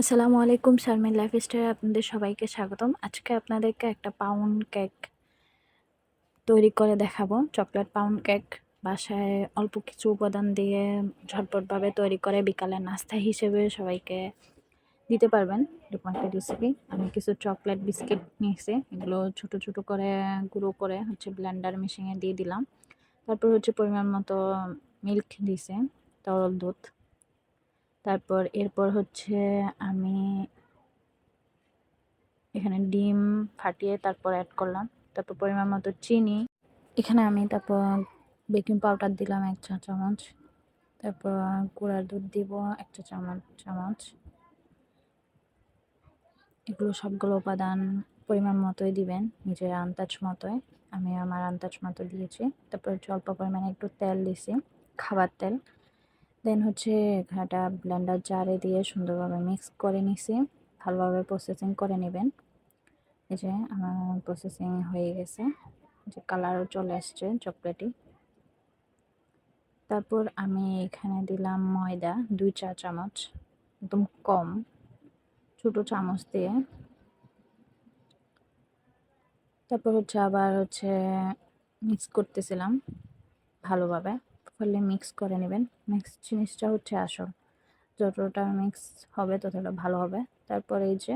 আসসালামু আলাইকুম, শারমিন লাইফস্টাইলে আপনাদের সবাইকে স্বাগতম। আজকে আপনাদেরকে একটা পাউন্ড কেক তৈরি করে দেখাবো। চকলেট পাউন্ড কেক বাসায় অল্প কিছু উপাদান দিয়ে ঝটপটভাবে তৈরি করে বিকালের নাস্তা হিসেবে সবাইকে দিতে পারবেন। এরকম একটা রেসিপি আমি কিছু চকলেট বিস্কিট নিয়েছি। এগুলো ছোট ছোট করে গুঁড়ো করে হচ্ছে ব্লেন্ডার মেশিনে দিয়ে দিলাম। তারপর হচ্ছে পরিমাণ মতো মিল্ক দিয়েছে, তরল দুধ। তারপর এরপর হচ্ছে আমি এখানে ডিম ফাটিয়ে তারপর অ্যাড করলাম। তারপর পরিমাণ মতো চিনি। এখানে আমি তারপর বেকিং পাউডার দিলাম এক চা চামচ। তারপর গুঁড়ার দুধ দিব এক চা চামচ চামচ। এগুলো সবগুলো উপাদান পরিমাণ মতোই দিবেন, নিজের আন্দাজ মতোই। আমি আমার আন্দাজ মতো দিয়েছি। তারপর অল্প পরিমাণে একটু তেল দিছি, খাবার তেল। দেন হচ্ছে ঘাটা ব্লেন্ডার জারে দিয়ে সুন্দরভাবে মিক্স করে নিছি। ভালোভাবে প্রসেসিং করে নেবেন। এই যে আমার প্রসেসিং হয়ে গেছে। যে কালারও চলে আসছে চকলেটি তারপর আমি এখানে দিলাম ময়দা, দুই চা চামচ, একদম কম, ছোটো চামচ দিয়ে। তারপর হচ্ছে আবার হচ্ছে মিক্স করতেছিলাম ভালোভাবে। ফলে মিক্স করে নেবেন। মিক্স জিনিসটা হচ্ছে আসল। যতটা মিক্স হবে, ততটা ভালো হবে। তারপরে এই যে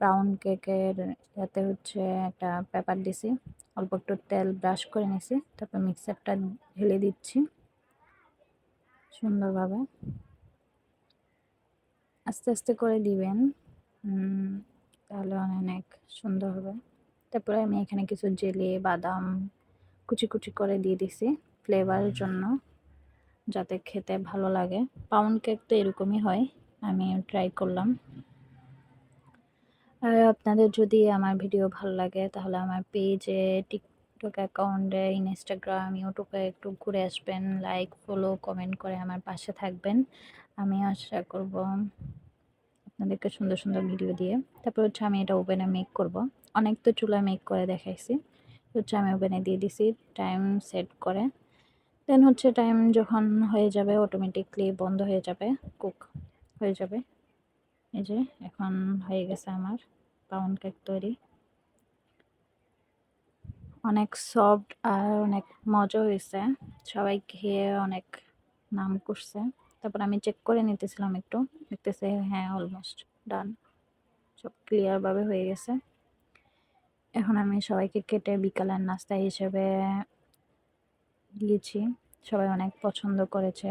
ব্রাউন কেকের যাতে হচ্ছে একটা পেপার দিছি। অল্প একটু তেল ব্রাশ করে নিছি। তারপর মিক্সারটা ঢেলে দিচ্ছি সুন্দরভাবে। আস্তে আস্তে করে দিবেন। তাহলে অনেক সুন্দর হবে। তারপরে আমি এখানে কিছু জেলে, বাদাম, কুচি কুচি করে দিয়ে দিছি। ফ্লেভারের জন্য যাতে খেতে ভালো লাগে। পাউন্ড কেক তো এরকমই হয় আমি ট্রাই করলাম। আর আপনাদের যদি আমার ভিডিও ভালো লাগে তাহলে আমার পেজে টিকটক অ্যাকাউন্টে ইনস্টাগ্রাম ইউটিউবে একটু ঘুরে আসবেন লাইক ফলো কমেন্ট করে আমার পাশে থাকবেন। আমি আশা করব আপনাদেরকে সুন্দর সুন্দর ভিডিও দিয়ে। তারপর হচ্ছে আমি এটা ওভেনে মেক করব। অনেক তো চুলা মেক করে দেখাইছি। হচ্ছে আমি ওভেনে দিয়ে দিছি টাইম সেট করে। দেন হচ্ছে টাইম যখন হয়ে যাবে অটোমেটিকলি বন্ধ হয়ে যাবে কুক হয়ে যাবে। এই যে, এখন হয়ে গেছে আমার পাউন্ড কেক তৈরি। অনেক সফট আর অনেক মজা হয়েছে। সবাই খেয়ে অনেক নাম করছে। তারপর আমি চেক করে নিতেছিলাম একটু। দেখতেছে হ্যাঁ অলমোস্ট ডান সব ক্লিয়ারভাবে হয়ে গেছে। এখন আমি সবাইকে কেটে বিকালের নাস্তা হিসেবে দিয়েছি। সবাই অনেক পছন্দ করেছে।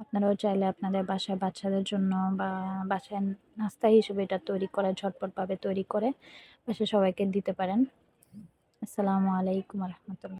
আপনারাও চাইলে আপনাদের বাসায় বাচ্চাদের জন্য বা বাসায় নাস্তা হিসেবে এটা তৈরি করে ঝটপটভাবে তৈরি করে, বাসায় সবাইকে দিতে পারেন। আসসালামু আলাইকুম রহমতুল্লাহ।